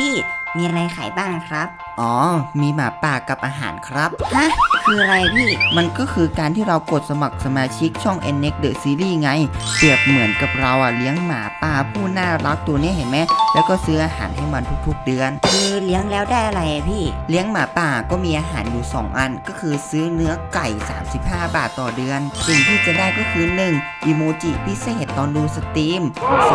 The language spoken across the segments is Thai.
พี่ มีอะไรขายบ้างครับ อ๋อ มีหมาป่ากับอาหารครับ ฮะ คืออะไรพี่ มันก็คือการที่เรากดสมัครสมาชิกช่อง n n e x The Series ไง เปรียบเหมือนกับเราอะเลี้ยงหมาป่าผู้น่ารักตัวเนี้ยเห็นไหม แล้วก็ซื้ออาหารให้มันทุกๆเดือน คือเลี้ยงแล้วได้อะไรอะพี่ เลี้ยงหมาป่าก็มีอาหารอยู่ 2 อัน ก็คือซื้อเนื้อไก่ 35 บาทต่อเดือน สิ่งที่จะได้ก็คือ 1. อีโมจิพิเศษตอนดูสตรีม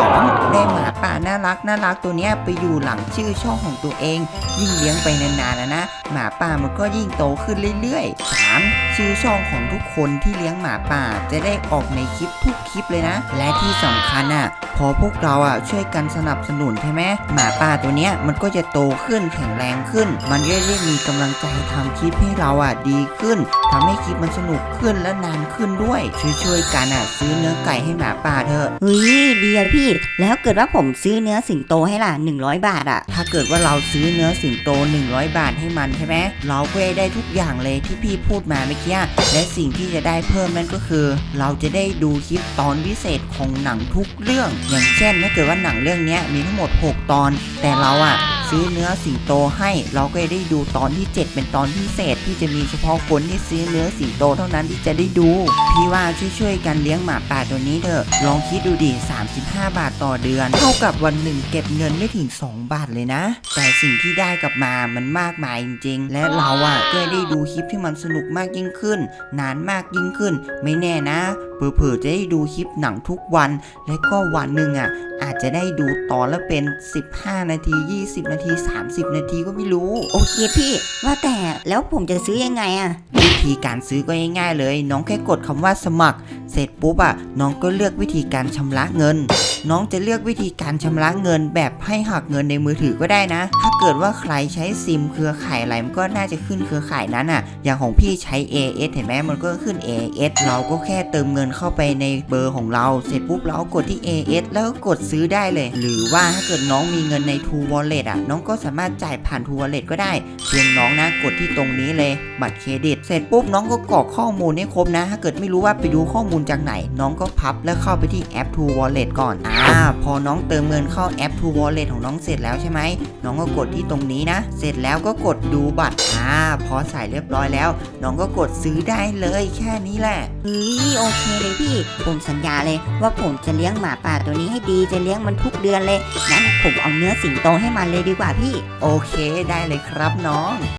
2. ได้หมาป่าน่ารักน่ารักตัวเนี้ยไปอยู่หลังชื่อช่องของตัวเอง ยิ่งเลี้ยงไปนานๆนะนะ หมาป่ามันก็ยิ่งโตขึ้นเรื่อยๆ 3. ชื่อช่องของทุกคนที่เลี้ยงหมาป่าจะได้ออกในคลิปทุกคลิปเลยนะ และที่สำคัญอะ พอพวกเราอะช่วยกันสนับสนุนใช่ไหมหมาป่าตัวเนี้ยมันก็จะโตขึ้นแข็งแรงขึ้น มันก็ได้มีกำลังใจทำคลิปให้เราอะดีขึ้นทำให้คลิปมันสนุกขึ้นและนานขึ้นด้วย ช่วยๆกันอะซื้อเนื้อไก่ให้หมาป่าเถอะเฮ้ยดีอะพี่ แล้วเกิดว่าผมซื้อเนื้อสิงโตให้ล่ะ 100 บาทอะ ถ้าเกิดว่าเราซื้อเนื้อสิงโต 100 บาทให้มันใช่ไหมเราก็จะได้ทุกอย่างเลยที่พี่พูดมาเมื่อกี้และสิ่งที่จะได้เพิ่มนั่นก็คือ เราจะได้ดูคลิปตอนพิเศษของหนังทุกเรื่องอย่างเช่นถ้าเกิดว่าหนังเรื่องนี้มีทั้งหมด 6 ตอน แต่เราอะ ซื้อเนื้อสิงโตให้ เราก็จะได้ดูตอนที่ 7 เป็นตอนพิเศษ ที่จะมีเฉพาะคนที่ซื้อเนื้อสิงโตเท่านั้นที่จะได้ดู พี่ว่าช่วยๆกันเลี้ยงหมาป่าตัวนี้เถอะ ลองคิดดูดิ 35 บาทต่อเดือน เท่ากับวันหนึ่งเก็บเงินไม่ถึง 2 บาทเลยนะ แต่สิ่งที่ได้กลับมามันมากมายจริง ๆ และเราอะก็ได้ดูคลิปที่มันสนุกมากยิ่งขึ้น นานมากยิ่งขึ้น ไม่แน่นะเผลอๆจะได้ดูคลิปหนังทุกวัน และก็วันหนึ่งอะ อาจจะได้ดูตอนละเป็น 15 นาที 20 นาที 30 นาทีก็ไม่รู้ โอเคพี่ ว่าแต่แล้วผมจะซื้อยังไงอะวิธีการซื้อก็ง่ายๆเลย น้องแค่กดคำว่าสมัคร เสร็จปุ๊บอะน้องก็เลือกวิธีการชำระเงิน น้องจะเลือกวิธีการชำระเงินแบบให้หักเงินในมือถือก็ได้นะ ถ้าเกิดว่าใครใช้ซิมเครือข่ายอะไรมันก็น่าจะขึ้นเครือข่ายนั้นอะอย่างของพี่ใช้ AS เห็นไหมมันก็ขึ้น AS เราก็แค่เติมเงินเข้าไปในเบอร์ของเรา เสร็จปุ๊บเราก็กดที่ AS แล้วก็กดซื้อได้เลย หรือว่าถ้าเกิดน้องมีเงินใน True Wallet อะ น้องก็สามารถจ่ายผ่าน True Wallet ก็ได้ เพียงน้องนะกดที่ตรงนี้เลย บัตรเครดิต เสร็จปุ๊บน้องก็กรอกข้อมูลให้ครบนะ ถ้าเกิดไม่รู้ว่าไปดูข้อมูลจากไหน น้องก็พับแล้วเข้าไปที่แอป True Wallet ก่อน อ่า พอน้องเติมเงินเข้าแอป True Wallet ของน้องเสร็จแล้วใช่ไหม น้องก็กดที่ตรงนี้นะ เสร็จแล้วก็กดดูบัตร อ่า พอใส่เรียบร้อยแล้ว น้องก็กดซื้อได้เลยแค่นี้แหละเฮ้ยโอเคเลยพี่ ผมสัญญาเลยว่าผมจะเลี้ยงหมาป่าตัวนี้ให้ดีจะเลี้ยงมันทุกเดือนเลยงั้นผมเอาเนื้อสิงโตให้มันเลยดีกว่าพี่ โอเคได้เลยครับน้อง